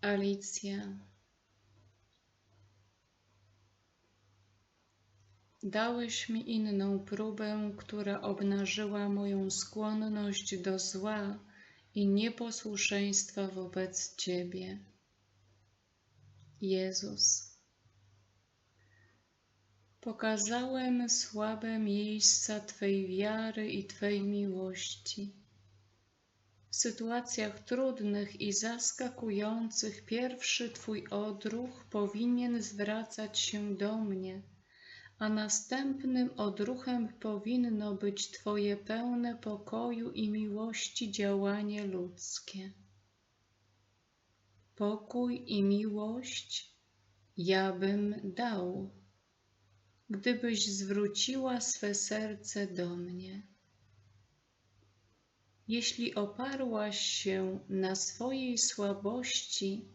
Alicja. Dałeś mi inną próbę, która obnażyła moją skłonność do zła i nieposłuszeństwa wobec Ciebie. Jezus. Pokazałem słabe miejsca Twej wiary i Twej miłości. W sytuacjach trudnych i zaskakujących pierwszy Twój odruch powinien zwracać się do mnie, a następnym odruchem powinno być Twoje pełne pokoju i miłości działanie ludzkie. Pokój i miłość ja bym dał, gdybyś zwróciła swe serce do mnie. Jeśli oparłaś się na swojej słabości,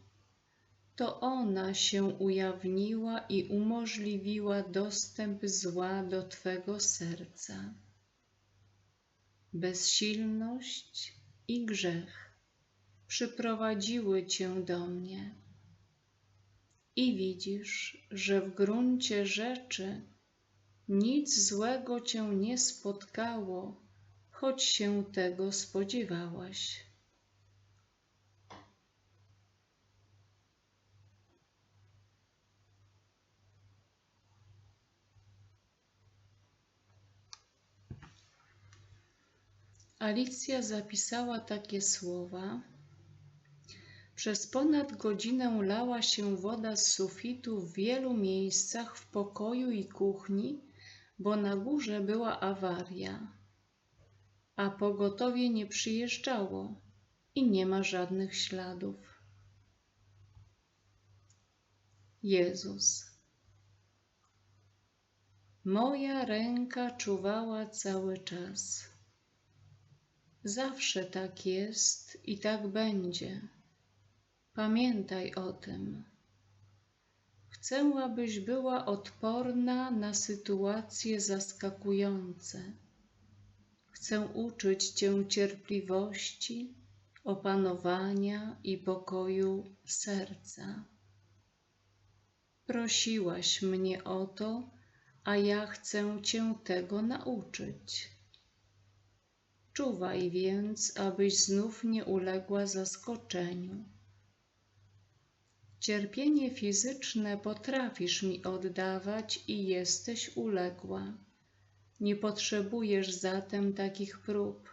to ona się ujawniła i umożliwiła dostęp zła do Twego serca. Bezsilność i grzech przyprowadziły Cię do mnie. I widzisz, że w gruncie rzeczy nic złego Cię nie spotkało, choć się tego spodziewałaś. Alicja zapisała takie słowa. Przez ponad godzinę lała się woda z sufitu w wielu miejscach w pokoju i kuchni, bo na górze była awaria, a pogotowie nie przyjeżdżało i nie ma żadnych śladów. Jezus. Moja ręka czuwała cały czas. Zawsze tak jest i tak będzie. Pamiętaj o tym. Chcę, abyś była odporna na sytuacje zaskakujące. Chcę uczyć Cię cierpliwości, opanowania i pokoju serca. Prosiłaś mnie o to, a ja chcę Cię tego nauczyć. Czuwaj więc, abyś znów nie uległa zaskoczeniu. Cierpienie fizyczne potrafisz mi oddawać i jesteś uległa. Nie potrzebujesz zatem takich prób,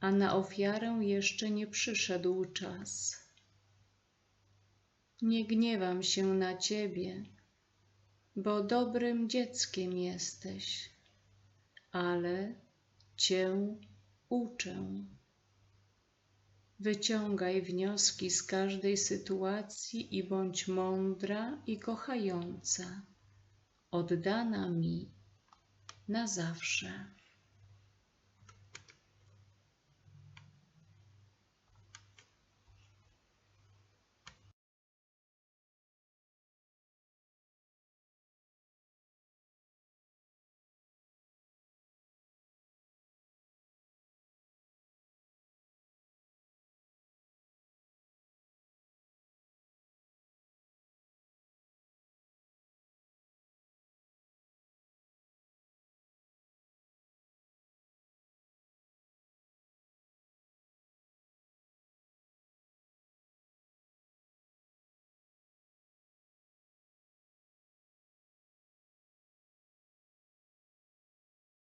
a na ofiarę jeszcze nie przyszedł czas. Nie gniewam się na ciebie, bo dobrym dzieckiem jesteś, ale cię uczę. Wyciągaj wnioski z każdej sytuacji i bądź mądra i kochająca, oddana mi na zawsze.